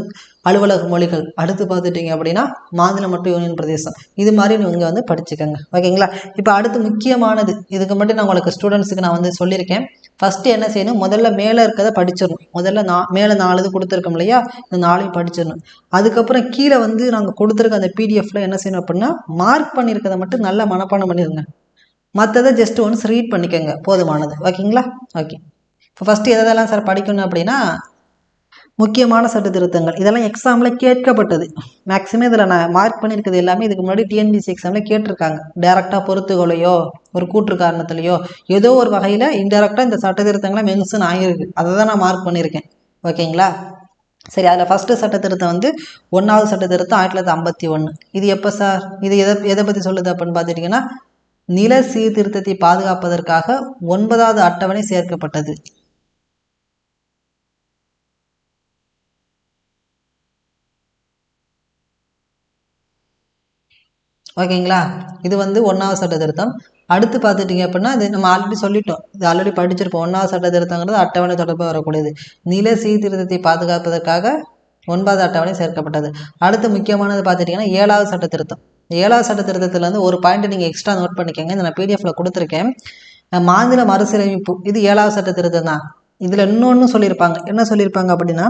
அலுவலக மொழிகள் அடுத்து பார்த்துட்டிங்க அப்படின்னா மாநிலம் மற்றும் யூனியன் பிரதேசம். இது மாதிரி நீங்கள் வந்து படிச்சுக்கோங்க. ஓகேங்களா? இப்போ அடுத்து முக்கியமானது. இதுக்கு மட்டும் நான் உங்களுக்கு ஸ்டூடெண்ட்ஸுக்கு நான் வந்து சொல்லியிருக்கேன். ஃபஸ்ட்டு என்ன செய்யணும்? முதல்ல மேலே இருக்கிறத படிச்சிடணும். முதல்ல நான் மேலே நாலு இது கொடுத்துருக்கோம் இல்லையா? இந்த நாளையும் படிச்சிடணும். அதுக்கப்புறம் கீழே வந்து நாங்கள் கொடுத்துருக்க அந்த பிடிஎஃப்ல என்ன செய்யணும் அப்படின்னா மார்க் பண்ணியிருக்கத மட்டும் நல்லா மனப்பாடம் பண்ணிடுங்க மற்றதை ஜஸ்ட் ஒன்ஸ் ரீட் பண்ணிக்கோங்க. போதுமானது. ஓகேங்களா? ஓகே. இப்போ ஃபஸ்ட்டு எதெல்லாம் சார் படிக்கணும் அப்படின்னா முக்கியமான சட்ட திருத்தங்கள் இதெல்லாம் எக்ஸாமில் கேட்கப்பட்டது. மேக்ஸிமம் இதில் நான் மார்க் பண்ணியிருக்கிறது எல்லாமே இதுக்கு முன்னாடி டிஎன்பிசி எக்ஸாமில் கேட்டிருக்காங்க. டேரெக்டாக பொறுத்துகளையோ ஒரு கூற்று காரணத்துலையோ ஏதோ ஒரு வகையில் இன்டெரக்டாக இந்த சட்ட திருத்தங்களை மென்ஷன் ஆகியிருக்கு. அதை தான் நான் மார்க் பண்ணியிருக்கேன். ஓகேங்களா? சரி அதில் ஃபஸ்ட்டு சட்ட திருத்தம் வந்து ஒன்றாவது சட்ட திருத்தம் ஆயிரத்தி தொள்ளாயிரத்தி ஐம்பத்தி ஒன்று இது எப்போ சார்? இது எதை எதை பற்றி சொல்லுது அப்படின்னு பார்த்துட்டிங்கன்னா நில சீர்திருத்தத்தை பாதுகாப்பதற்காக ஒன்பதாவது அட்டவணை சேர்க்கப்பட்டது. ஓகேங்களா? இது வந்து ஒன்றாவது சட்ட திருத்தம் அடுத்து பார்த்துட்டிங்க அப்படின்னா இது நம்ம ஆல்ரெடி சொல்லிட்டோம். இது ஆல்ரெடி படிச்சிருப்போம். ஒன்றாவது சட்ட திருத்தங்கிறது அட்டவணை தொடர்பாக வரக்கூடியது. நில சீர்திருத்தத்தை பாதுகாப்பதற்காக ஒன்பதாவது அட்டவணை சேர்க்கப்பட்டது. அடுத்து முக்கியமானது பார்த்துட்டிங்கன்னா ஏழாவது சட்ட திருத்தம் ஏழாவது சட்ட திருத்தத்தில் வந்து ஒரு பாயிண்ட் நீங்கள் எக்ஸ்ட்ரா நோட் பண்ணிக்கோங்க. இந்த நான் பிடிஎஃப்ல கொடுத்துருக்கேன். மாநில மறுசீரமைப்பு. இது ஏழாவது சட்ட திருத்தம் தான். இதில் இன்னொன்று சொல்லியிருப்பாங்க. என்ன சொல்லியிருப்பாங்க அப்படின்னா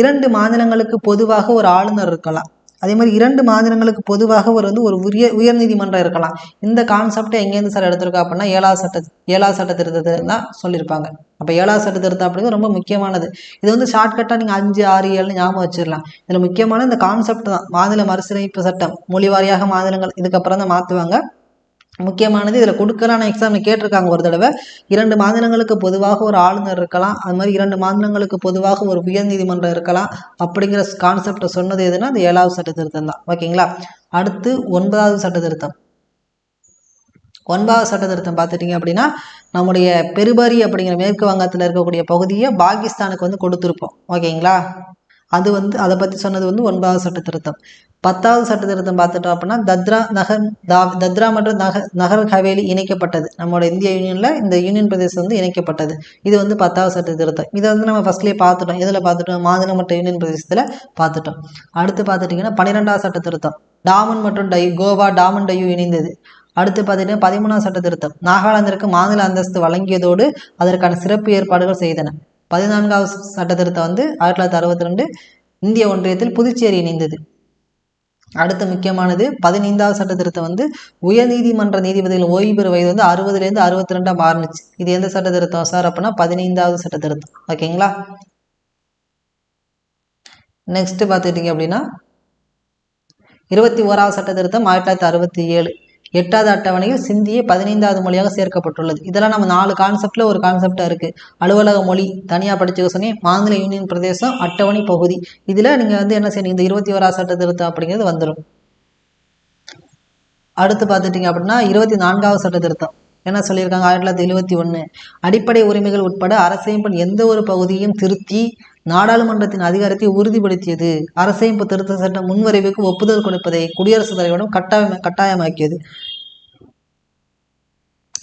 இரண்டு மாநிலங்களுக்கு பொதுவாக ஒரு ஆளுநர் இருக்கலாம். அதே மாதிரி இரண்டு மாநிலங்களுக்கு பொதுவாக ஒரு வந்து ஒரு உரிய உயர்நீதிமன்றம் இருக்கலாம். இந்த கான்செப்டை எங்கேருந்து சார் எடுத்திருக்கா அப்படின்னா ஏழாவது சட்ட ஏழாவது சட்ட திருத்தத்தில் தான் சொல்லியிருப்பாங்க. அப்போ ஏழாவது சட்ட திருத்தம் அப்படிங்கிறது ரொம்ப முக்கியமானது. இது வந்து ஷார்ட்கட்டாக நீங்கள் அஞ்சு ஆறு ஏழு ஞாபகம் வச்சிடலாம் இதில் முக்கியமான இந்த கான்செப்ட் தான். மாநில மறுசீரமைப்பு சட்டம். மொழி வாரியாக மாநிலங்கள் இதுக்கப்புறம் தான் மாற்றுவாங்க முக்கியமானது இதில் கொடுக்கலான எக்ஸாமில் கேட்டிருக்காங்க ஒரு தடவை. இரண்டு மாநிலங்களுக்கு பொதுவாக ஒரு ஆளுநர் இருக்கலாம். அது மாதிரி இரண்டு மாநிலங்களுக்கு பொதுவாக ஒரு உயர்நீதிமன்றம் இருக்கலாம். அப்படிங்கிற கான்செப்டை சொன்னது எதுனா அது ஏழாவது சட்ட திருத்தம் தான். ஓகேங்களா? அடுத்து ஒன்பதாவது சட்ட திருத்தம். ஒன்பதாவது சட்ட திருத்தம் பார்த்துட்டிங்க அப்படின்னா நம்முடைய பெருபரி அப்படிங்கிற மேற்கு வங்கத்தில் இருக்கக்கூடிய பகுதியை பாகிஸ்தானுக்கு வந்து கொடுத்துருப்போம். ஓகேங்களா? அது வந்து அதை பற்றி சொன்னது வந்து ஒன்பதாவது சட்ட திருத்தம். பத்தாவது சட்ட திருத்தம் பார்த்துட்டோம் அப்படின்னா தத்ரா நகர் தா தத்ரா மற்றும் நகர் நகர் ஹவேலி இணைக்கப்பட்டது. நம்மளோட இந்திய யூனியனில் இந்த யூனியன் பிரதேசம் வந்து இணைக்கப்பட்டது. இது வந்து பத்தாவது சட்ட திருத்தம் இதை வந்து நம்ம ஃபஸ்ட்லேயே பார்த்துட்டோம். இதில் பார்த்துட்டோம்? மாநில மற்றும் யூனியன் பிரதேசத்தில் பார்த்துட்டோம். அடுத்து பார்த்துட்டிங்கன்னா பன்னிரெண்டாவது சட்ட திருத்தம் டாமன் மற்றும் டையூ கோவா டாமன் டையூ இணைந்தது. அடுத்து பார்த்தீங்கன்னா பதிமூணாம் சட்ட திருத்தம் நாகாலாந்திற்கு மாநில அந்தஸ்து வழங்கியதோடு அதற்கான சிறப்பு ஏற்பாடுகள் செய்தன. பதினான்காவது சட்ட திருத்தம் வந்து ஆயிரத்தி தொள்ளாயிரத்தி அறுபத்தி ரெண்டு இந்திய ஒன்றியத்தில் புதுச்சேரி இணைந்தது. அடுத்து முக்கியமானது பதினைந்தாவது சட்ட திருத்தம் வந்து உயர்நீதிமன்ற நீதிபதிகள் ஓய்வு பெறும் வயது வந்து அறுபதுலேருந்து அறுபத்தி ரெண்டாக மாறுனுச்சு. இது எந்த சட்ட திருத்தம் சார் அப்படின்னா பதினைந்தாவது சட்ட திருத்தம் ஓகேங்களா? நெக்ஸ்ட் பார்த்துக்கிட்டிங்க அப்படின்னா இருபத்தி ஓராவது சட்ட திருத்தம் ஆயிரத்தி தொள்ளாயிரத்தி அறுபத்தி ஏழு. எட்டாவது அட்டவணையில் சிந்தியே பதினைந்தாவது மொழியாக சேர்க்கப்பட்டுள்ளது. இதெல்லாம் நம்ம நாலு கான்செப்டில் ஒரு கான்செப்டாக இருக்குது அலுவலக மொழி தனியாக படிச்சுக்க சொன்னேன். மாநில யூனியன் பிரதேசம் அட்டவணை பகுதி. இதில் நீங்கள் வந்து என்ன செய்யணும்? இந்த இருபத்தி ஓராவது சட்ட திருத்தம் அப்படிங்கிறது வந்துடும் அடுத்து பார்த்துட்டிங்க அப்படின்னா இருபத்தி நான்காவது சட்ட திருத்தம். என்ன சொல்லியிருக்காங்க? ஆயிரத்தி தொள்ளாயிரத்தி எழுபத்தி ஒன்று அடிப்படை உரிமைகள் உட்பட அரசமைப்பின் எந்த ஒரு பகுதியும் திருத்தி நாடாளுமன்றத்தின் அதிகாரத்தை உறுதிப்படுத்தியது. அரசமைப்பு திருத்த சட்டம் முன்வரைவுக்கு ஒப்புதல் கொடுப்பதை குடியரசுத் தலைவரிடம் கட்டாயம் கட்டாயமாக்கியது.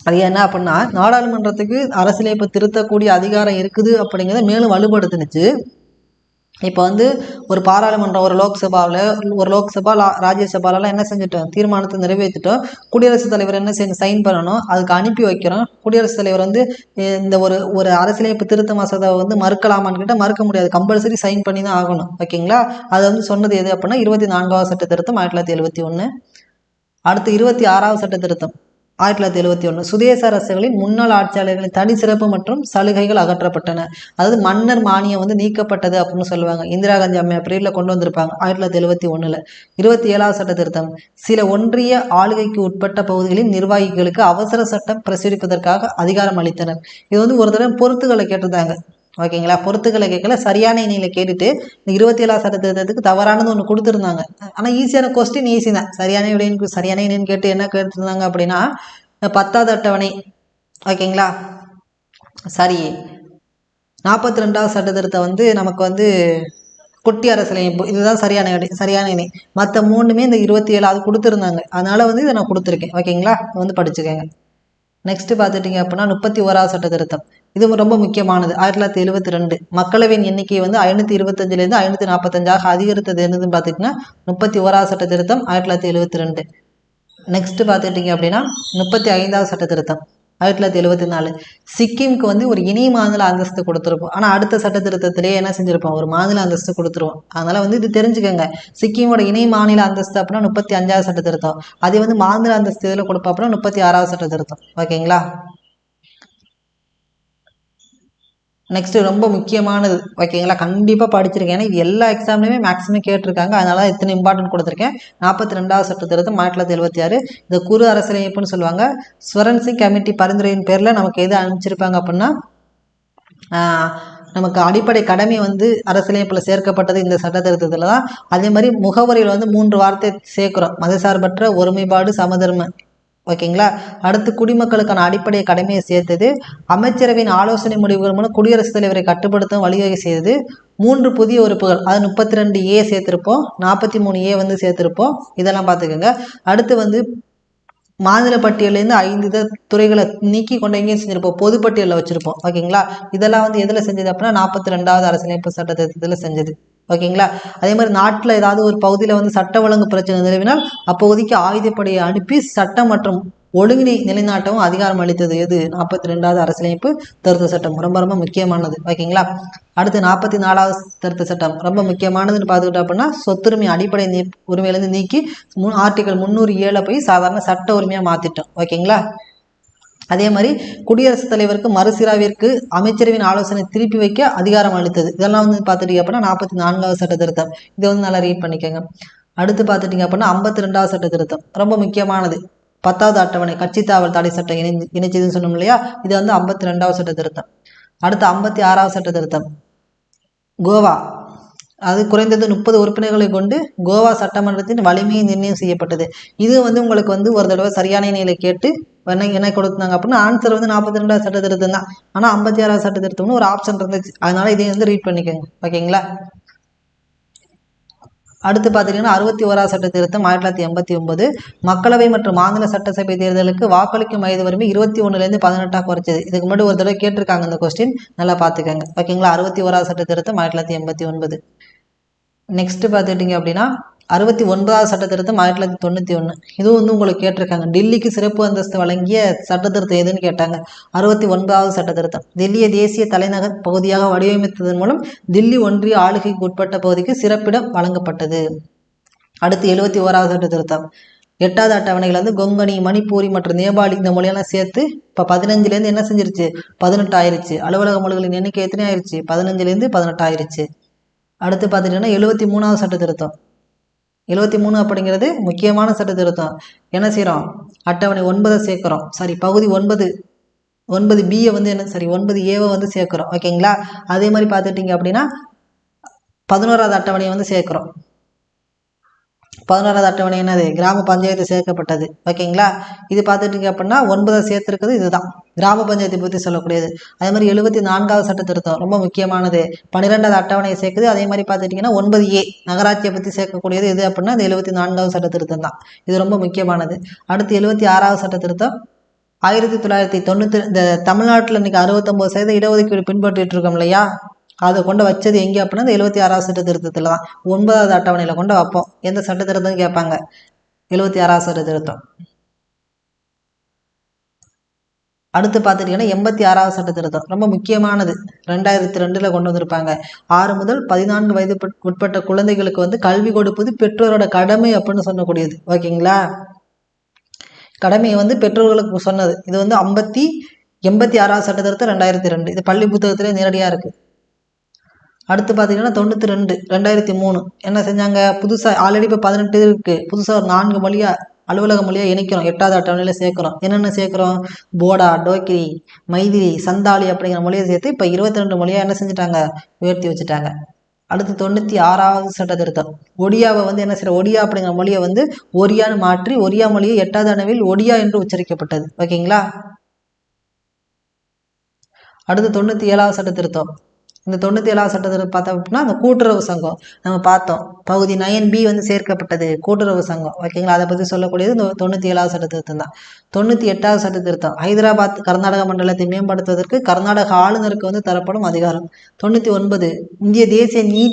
அது என்ன அப்படின்னா நாடாளுமன்றத்துக்கு அரசியலமைப்பு திருத்தக்கூடிய அதிகாரம் இருக்குது அப்படிங்கிறத மேலும் வலுப்படுத்தினுச்சு. இப்போ வந்து ஒரு பாராளுமன்றம் ஒரு லோக்சபாவில் ஒரு லோக்சபா லா ராஜ்யசபாலெலாம் என்ன செஞ்சுட்டோம்? தீர்மானத்தை நிறைவேற்றிட்டோம். குடியரசுத் தலைவர் என்ன செய்யணும் சைன் பண்ணணும்? அதுக்கு அனுப்பி வைக்கிறோம். குடியரசுத் தலைவர் வந்து இந்த ஒரு ஒரு அரசியலமைப்பு திருத்த மசோதாவை வந்து மறுக்கலாமான்னு கேட்டால் மறுக்க முடியாது. கம்பல்சரி சைன் பண்ணி தான் ஆகணும். ஓகேங்களா? அது வந்து சொன்னது எது அப்படின்னா இருபத்தி நான்காவது சட்ட திருத்தம் ஆயிரத்தி தொள்ளாயிரத்தி எழுபத்தி ஒன்று அடுத்து இருபத்தி ஆறாவது சட்ட திருத்தம். ஆயிரத்தி தொள்ளாயிரத்தி எழுபத்தி ஒன்று சுதேச அரசுகளின் முன்னாள் ஆட்சியாளர்களின் தனி சிறப்பு மற்றும் சலுகைகள் அகற்றப்பட்டன. அதாவது மன்னர் மானியம் வந்து நீக்கப்பட்டது அப்படின்னு சொல்லுவாங்க. இந்திரா காந்தி அம்மையார் பீரியடில் கொண்டு வந்திருப்பாங்க ஆயிரத்தி தொள்ளாயிரத்தி எழுபத்தி ஒன்றில் இருபத்தி ஏழாவது சட்ட திருத்தம் சில ஒன்றிய ஆளுகைக்கு உட்பட்ட பகுதிகளின் நிர்வாகிகளுக்கு அவசர சட்டம் பிரசுரிப்பதற்காக அதிகாரம் அளித்தனர். இது வந்து ஒரு தடவை பொறுத்துகளை கேட்டிருந்தாங்க. ஓகேங்களா? பொறுத்துக்களை கேட்கல சரியான இணையில கேட்டுட்டு இந்த இருபத்தி ஏழாவது சட்டத்திட்டத்துக்கு தவறானது ஒன்று கொடுத்துருந்தாங்க. ஆனால் ஈஸியான கொஸ்டின் ஈஸி தான். சரியான இடையின்னு சரியான இணைன்னு கேட்டு என்ன கேட்டிருந்தாங்க அப்படின்னா பத்தாவது அட்டவணை. ஓகேங்களா? சரி. நாற்பத்தி ரெண்டாவது சட்ட வந்து நமக்கு வந்து குட்டி அரசியலமைப்பு இதுதான் சரியான இணை சரியான இணை மற்ற மூணுமே இந்த இருபத்தி ஏழாவது கொடுத்துருந்தாங்க. அதனால வந்து இதை நான் கொடுத்துருக்கேன். ஓகேங்களா? வந்து படிச்சுக்கோங்க. நெக்ஸ்ட் பார்த்துட்டிங்க அப்படின்னா முப்பத்தி ஓராவது சட்ட திருத்தம் இது ரொம்ப முக்கியமானது. ஆயிரத்தி தொள்ளாயிரத்தி எழுபத்தி ரெண்டு. மக்களவையின் எண்ணிக்கை வந்து ஐநூற்றி இருபத்தஞ்சிலேருந்து ஐநூற்றி நாற்பத்தஞ்சாக அதிகரித்தது என்னதுன்னு பார்த்தீங்கன்னா முப்பத்தி ஓராவது சட்ட திருத்தம் ஆயிரத்தி தொள்ளாயிரத்தி எழுபத்தி ரெண்டு. நெக்ஸ்ட் பார்த்துட்டிங்க அப்படின்னா முப்பத்தி ஐந்தாவது சட்ட திருத்தம் ஆயிரத்தி தொள்ளாயிரத்தி எழுபத்தி நாலு சிக்கிம்க்கு வந்து ஒரு இணை மாநில அந்தஸ்து கொடுத்துருப்போம். ஆனால் அடுத்த சட்ட திருத்தத்திலேயே என்ன செஞ்சிருப்போம்? ஒரு மாநில அந்தஸ்து கொடுத்துருவோம். அதனால வந்து இது தெரிஞ்சுக்கோங்க. சிக்கிமோட இணை மாநில அந்தஸ்து அப்படின்னா முப்பத்தி அஞ்சாவது சட்ட திருத்தம் அதே வந்து மாநில அந்தஸ்து இதில் கொடுப்போம் அப்படின்னா முப்பத்தி ஆறாவது சட்ட திருத்தம் ஓகேங்களா? நெக்ஸ்ட் ரொம்ப முக்கியமானது. ஓகேங்களா கண்டிப்பாக படிச்சிருக்கேன் ஏன்னா இது எல்லா எக்ஸாம்லையுமே மேக்ஸிமம் கேட்டிருக்காங்க. அதனால தான் இத்தனை இம்பார்ட்டன்ட் கொடுத்துருக்கேன். நாற்பத்தி ரெண்டாவது சட்ட ஆயிரத்தி தொள்ளாயிரத்தி எழுபத்தி ஆறு. இந்த குறு அரசியலமைப்புன்னு சொல்லுவாங்க. ஸ்வரன்சி கமிட்டி பரிந்துரையின் பேரில் நமக்கு எது அனுப்பிச்சிருப்பாங்க அப்படின்னா நமக்கு அடிப்படை கடமை வந்து அரசியலமைப்பில் சேர்க்கப்பட்டது இந்த சட்ட திருத்தத்தில் தான் அதே மாதிரி முகவரியில் வந்து மூன்று வார்த்தை சேர்க்குறோம். மதசார்பற்ற ஒருமைப்பாடு சமதர்ம. ஓகேங்களா? அடுத்து குடிமக்களுக்கான அடிப்படை கடமையை சேர்த்தது. அமைச்சரவையின் ஆலோசனை முடிவுகள் மூலம் குடியரசுத் தலைவரை கட்டுப்படுத்தும் வழிவகை செய்தது. மூன்று புதிய உறுப்புகள் அது முப்பத்தி ரெண்டு ஏ சேர்த்திருப்போம் நாற்பத்தி மூணு ஏ வந்து சேர்த்திருப்போம். இதெல்லாம் பார்த்துக்கோங்க. அடுத்து வந்து மாநில பட்டியலேருந்து ஐந்து இதை துறைகளை நீக்கி கொண்டு எங்கேயும் செஞ்சிருப்போம். பொதுப்பட்டியலில் வச்சுருப்போம். ஓகேங்களா? இதெல்லாம் வந்து எதில் செஞ்சது அப்படின்னா நாற்பத்தி ரெண்டாவது அரசியலமைப்பு சட்டத்திட்டத்தில் செஞ்சது. ஓகேங்களா? அதே மாதிரி நாட்டில் ஏதாவது ஒரு பகுதியில் வந்து சட்ட ஒழுங்கு பிரச்சனை நிலவினால் அப்பகுதிக்கு ஆயுதப்படையை அனுப்பி சட்டம் மற்றும் ஒழுங்கினை நிலைநாட்டவும் அதிகாரம் அளித்தது எது? நாற்பத்தி ரெண்டாவது அரசியலமைப்பு திருத்த சட்டம். ரொம்ப ரொம்ப முக்கியமானது. ஓகேங்களா? அடுத்து நாற்பத்தி நாலாவது திருத்த சட்டம். ரொம்ப முக்கியமானதுன்னு பார்த்துக்கிட்டோம் அப்படின்னா சொத்துரிமை அடிப்படை நீ உரிமையிலேருந்து நீக்கி ஆர்டிகல் முந்நூறு ஏழை போய் சாதாரண சட்ட உரிமையாக மாற்றிட்டோம் ஓகேங்களா? அதே மாதிரி குடியரசுத் தலைவருக்கு மறுசீராவிற்கு அமைச்சரவின் ஆலோசனை திருப்பி வைக்க அதிகாரம் அளித்தது. இதெல்லாம் வந்து பார்த்துட்டீங்க அப்படின்னா நாற்பத்தி நான்காவது சட்ட திருத்தம். இதை வந்து நல்லா ரீட் பண்ணிக்கோங்க. அடுத்து பார்த்துட்டீங்க அப்படின்னா ஐம்பத்தி ரெண்டாவது சட்ட திருத்தம். ரொம்ப முக்கியமானது. பத்தாவது அட்டவணை கட்சி தாவல் தடை சட்டம் இணை இணைச்சதுன்னு சொன்னோம் இல்லையா? இது வந்து ஐம்பத்தி ரெண்டாவது சட்ட திருத்தம். அடுத்து ஐம்பத்தி ஆறாவது சட்ட திருத்தம். கோவா. அது குறைந்தது முப்பது உறுப்பினர்களை கொண்டு கோவா சட்டமன்றத்தின் வலிமையை நிர்ணயம் செய்யப்பட்டது. இது வந்து உங்களுக்கு வந்து ஒரு தடவை சரியான நிலையை கேட்டு என்ன என்ன கொடுத்தாங்க அப்படின்னா ஆன்சர் வந்து நாற்பத்தி ரெண்டாவது சட்ட திருத்தம் தான். ஆனால் ஐம்பத்தி ஆறாவது சட்ட திருத்தம்னு ஒரு ஆப்ஷன் இருந்துச்சு. அதனால இதை வந்து ரீட் பண்ணிக்கோங்க. ஓகேங்களா? அடுத்து பார்த்தீங்கன்னா அறுபத்தி ஓராவது சட்ட திருத்தம் ஆயிரத்தி தொள்ளாயிரத்தி எண்பத்தி ஒன்பது. மக்களவை மற்றும் மாநில சட்டசபை தேர்தலுக்கு வாக்களிக்கும் வயது வரம்பு இருபத்தி ஒன்றுலேருந்து பதினெட்டாக குறைச்சது இதுக்கு முன்னாடி ஒரு தடவை கேட்டிருக்காங்க இந்த கொஸ்டின் நல்லா பார்த்துக்கோங்க. ஓகேங்களா? அறுபத்தி ஓராவது சட்ட திருத்தம் ஆயிரத்தி தொள்ளாயிரத்தி எண்பத்தி ஒன்பது. நெக்ஸ்ட் பார்த்துக்கிட்டிங்க அப்படின்னா அறுபத்தி ஒன்பதாவது சட்ட திருத்தம் ஆயிரத்தி தொள்ளாயிரத்தி தொண்ணூற்றி ஒன்று இதுவும் வந்து உங்களுக்கு கேட்டிருக்காங்க. டெல்லிக்கு சிறப்பு அந்தஸ்து வழங்கிய சட்ட திருத்தம் எதுன்னு கேட்டாங்க. அறுபத்தி ஒன்பதாவது சட்ட திருத்தம் டெல்லியை தேசிய தலைநகர் பகுதியாக வடிவமைத்ததன் மூலம் தில்லி ஒன்றிய ஆளுகைக்கு உட்பட்ட பகுதிக்கு சிறப்பிடம் வழங்கப்பட்டது. அடுத்து எழுபத்தி ஓராவது சட்ட திருத்தம் எட்டாவது அட்டவணைகள் வந்து கொங்கனி மணிப்பூரி மற்றும் நேபாளி இந்த மொழியெல்லாம் சேர்த்து இப்போ பதினஞ்சுலேருந்து என்ன செஞ்சிருச்சு? பதினெட்டு ஆயிருச்சு அலுவலக மொழிகளின் எண்ணிக்கை எத்தனை ஆயிருச்சு பதினஞ்சுலேருந்து பதினெட்டு ஆயிருச்சு அடுத்து பார்த்துட்டிங்கன்னா எழுபத்தி மூணாவது சட்ட திருத்தம் எழுபத்தி மூணு அப்படிங்கிறது முக்கியமான சட்ட திருத்தம். என்ன செய்கிறோம் அட்டவணை ஒன்பதை சேர்க்குறோம். சாரி பகுதி ஒன்பது. ஒன்பது பியை வந்து என்ன? சரி ஒன்பது ஏவை வந்து சேர்க்குறோம். ஓகேங்களா அதே மாதிரி பார்த்துட்டிங்க அப்படின்னா பதினோராவது அட்டவணையை வந்து சேர்க்குறோம். பதினோராவது அட்டவணை என்னது? கிராம பஞ்சாயத்து சேர்க்கப்பட்டது. ஓகேங்களா? இது பார்த்துட்டீங்க அப்படின்னா ஒன்பதை சேர்த்துருக்குது இதுதான். கிராம பஞ்சாயத்தை பற்றி சொல்லக்கூடியது. அதே மாதிரி எழுபத்தி நான்காவது சட்ட திருத்தம் ரொம்ப முக்கியமானது. பன்னிரெண்டாவது அட்டவணையை சேர்க்குது. அதே மாதிரி பார்த்துட்டிங்கன்னா ஒன்பது ஏ நகராட்சியை பற்றி சேர்க்கக்கூடியது எது அப்படின்னா இந்த எழுபத்தி நான்காவது சட்ட திருத்தம் தான். இது ரொம்ப முக்கியமானது. அடுத்து எழுபத்தி ஆறாவது சட்ட திருத்தம். ஆயிரத்தி தொள்ளாயிரத்தி தொண்ணூற்றி இந்த தமிழ்நாட்டில் இன்னைக்கு அறுபத்தொம்போது சதவீத இடஒதுக்கீடு பின்பற்றிட்டு இருக்கோம் இல்லையா? அதை கொண்டு வச்சது எங்கே அப்படின்னா இந்த எழுபத்தி ஆறாவது சட்ட திருத்தத்தில் தான். ஒன்பதாவது அட்டவணையில் கொண்டு வைப்போம். எந்த சட்ட திருத்தம் கேட்பாங்க? எழுபத்தி ஆறாவது சட்ட திருத்தம். அடுத்து பார்த்துட்டிங்கன்னா எண்பத்தி ஆறாவது சட்ட திருத்தம். ரொம்ப முக்கியமானது. ரெண்டாயிரத்தி ரெண்டில் கொண்டு வந்திருப்பாங்க. ஆறு முதல் பதினான்கு வயது உட்பட்ட குழந்தைகளுக்கு வந்து கல்வி கொடுப்பது பெற்றோரோட கடமை அப்படின்னு சொல்லக்கூடியது. ஓகேங்களா? கடமையை வந்து பெற்றோர்களுக்கு சொன்னது. இது வந்து ஐம்பத்தி எண்பத்தி ஆறாவது சட்ட திருத்தம் ரெண்டாயிரத்தி ரெண்டு. இது பள்ளி புத்தகத்திலே நேரடியாக இருக்குது அடுத்து பார்த்தீங்கன்னா தொண்ணூற்றி ரெண்டு ரெண்டாயிரத்தி மூணு. என்ன செஞ்சாங்க? புதுசாக ஆல்ரெடி இப்போ பதினெட்டு இருக்குது புதுசாக ஒரு நான்கு மொழியாக அலுவலக மொழியாக இணைக்கிறோம். எட்டாவது அட்டவணையில் சேர்க்குறோம். என்னென்ன சேர்க்குறோம்? போடா டோக்கிரி மைதிலி சந்தாலி அப்படிங்கிற மொழியை சேர்த்து இப்போ இருபத்தி ரெண்டு மொழியாக என்ன செஞ்சுட்டாங்க? உயர்த்தி வச்சுட்டாங்க. அடுத்து தொண்ணூற்றி ஆறாவது சட்ட திருத்தம் ஒடியாவை வந்து என்ன செய்யற? ஒடியா அப்படிங்கிற மொழியை வந்து ஒரியான்னு மாற்றி ஒரியா மொழியை எட்டாவது அணவில் ஒடியா என்று உச்சரிக்கப்பட்டது. ஓகேங்களா? அடுத்து தொண்ணூற்றி ஏழாவது சட்ட திருத்தம் இந்த தொண்ணூற்றி ஏழாவது சட்டத்தில் பார்த்தோம் அப்படின்னா அந்த கூட்டுறவு சங்கம் நம்ம பார்த்தோம். பகுதி நயன் பி வந்து சேர்க்கப்பட்டது கூட்டுறவு சங்கம். ஓகேங்களா அதை பற்றி சொல்லக்கூடியது இந்த தொண்ணூற்றி ஏழாவது சட்ட திருத்தம் தான் தொண்ணூற்றி எட்டாவது சட்ட திருத்தம். ஹைதராபாத் கர்நாடக மண்டலத்தை மேம்படுத்துவதற்கு கர்நாடக ஆளுநருக்கு வந்து தரப்படும் அதிகாரம். தொண்ணூற்றி ஒன்பது இந்திய தேசிய நீ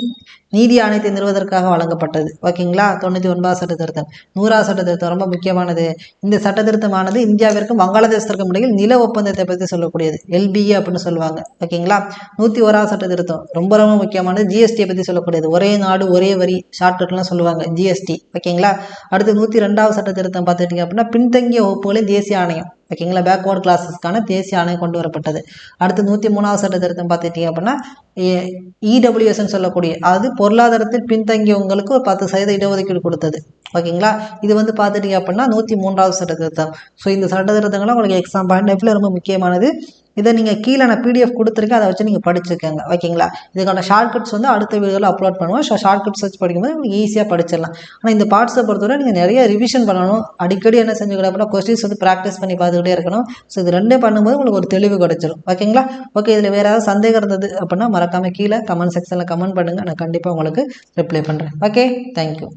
நீதி ஆணையத்தை நிறுவதற்காக வழங்கப்பட்டது. ஓகேங்களா தொண்ணூற்றி ஒன்பதாவது சட்ட திருத்தம். நூறாவது சட்ட திருத்தம் ரொம்ப முக்கியமானது. இந்த சட்ட திருத்தமானது இந்தியாவிற்கும் வங்காளதேசத்திற்கும் இடையில் நில ஒப்பந்தத்தை பற்றி சொல்லக்கூடியது. எல்பிஏ அப்படின்னு சொல்லுவாங்க. ஓகேங்களா நூற்றி ஓராவது சட்ட திருத்தம். ரொம்ப ரொம்ப முக்கியமானது. ஜிஎஸ்டியை பற்றி சொல்லக்கூடியது. ஒரே நாடு ஒரே வரி. ஷார்ட்கட்லாம் சொல்லுவாங்க ஜிஎஸ்டி ஓகேங்களா அடுத்து நூற்றி ரெண்டாவது சட்ட திருத்தம் பார்த்துட்டிங்க அப்படின்னா பின்தங்கிய வகுப்புகளின் தேசிய ஆணையம். ஓகேங்களா பேக்வர்ட் கிளாஸஸ்க்கான தேசிய ஆணையம் கொண்டு வரப்பட்டது. அடுத்து நூற்றி மூணாவது சட்ட திருத்தம் பார்த்துட்டிங்க அப்படின்னா இடபிள்யூஎஸ்ன்னு சொல்லக்கூடிய அது பொருளாதாரத்தில் பின்தங்கியவங்களுக்கு ஒரு பத்து சதவீத இடஒதுக்கீடு கொடுத்தது. ஓகேங்களா இது வந்து பார்த்துட்டிங்க அப்படின்னா நூற்றி மூன்றாவது சட்ட திருத்தம் ஸோ இந்த சட்ட திருத்தங்கள்லாம் உங்களுக்கு எக்ஸாம் பாயிண்ட் ஆஃப்ல ரொம்ப முக்கியமானது. இதை நீங்கள் கீழே நான் பிடிஎஃப் கொடுத்துருக்கேன் அதை வச்சு நீங்கள் படிச்சுக்கோங்க ஓகேங்களா? இதுக்கான ஷார்ட்கட்ஸ் வந்து அடுத்த வீடியோவில் அப்லோட் பண்ணுவோம். ஸோ ஷார்ட்கட் சர்ச் படிக்கும்போது உங்களுக்கு ஈஸியாக படிச்சிடலாம். ஆனால் இந்த பார்ட்ஸை பொறுத்தவரை நீங்கள் நிறைய ரிவிஷன் பண்ணணும். அடிக்கடி என்ன செஞ்சுக்கிட அப்படின்னா கொஸ்டின்ஸ் வந்து ப்ராக்டிஸ் பண்ணி பார்த்துக்கிட்டே இருக்கணும். ஸோ இது ரெண்டே பண்ணும்போது உங்களுக்கு ஒரு தெளிவு கிடைச்சிரும். ஓகேங்களா? ஓகே இதில் வேறு ஏதாவது சந்தேகம் இருந்தது அப்படின்னா மறக்காமல் கீழே கமெண்ட் செக்ஷனில் கமெண்ட் பண்ணுங்கள் நான் கண்டிப்பாக உங்களுக்கு ரிப்ளை பண்ணுறேன் ஓகே? தேங்க்யூ